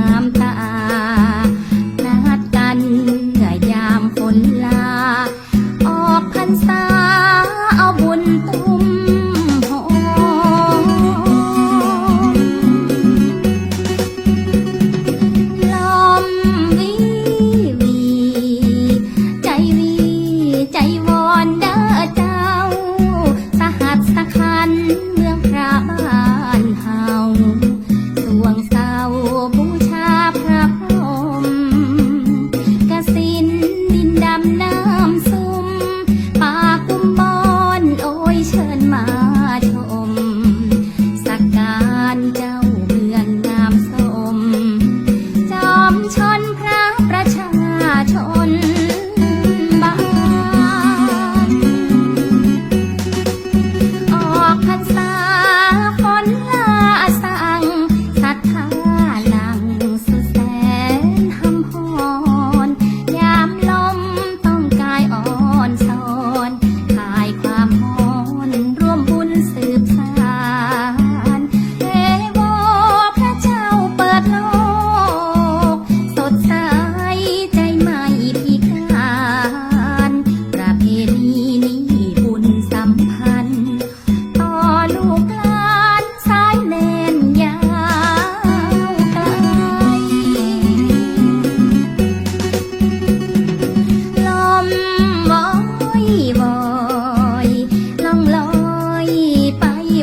าม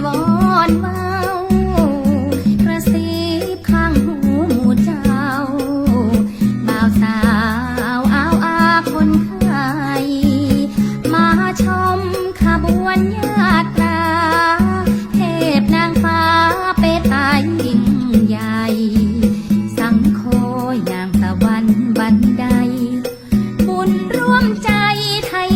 วอนเมากระซิบข้างหูเจ้า บ่าวสาวอาอาคนไทยมาชมขบวนยาตราเทพนางฟ้าเปตายิ่งใหญ่ สังโคอย่างตะวันบันได บุญร่วมใจไทย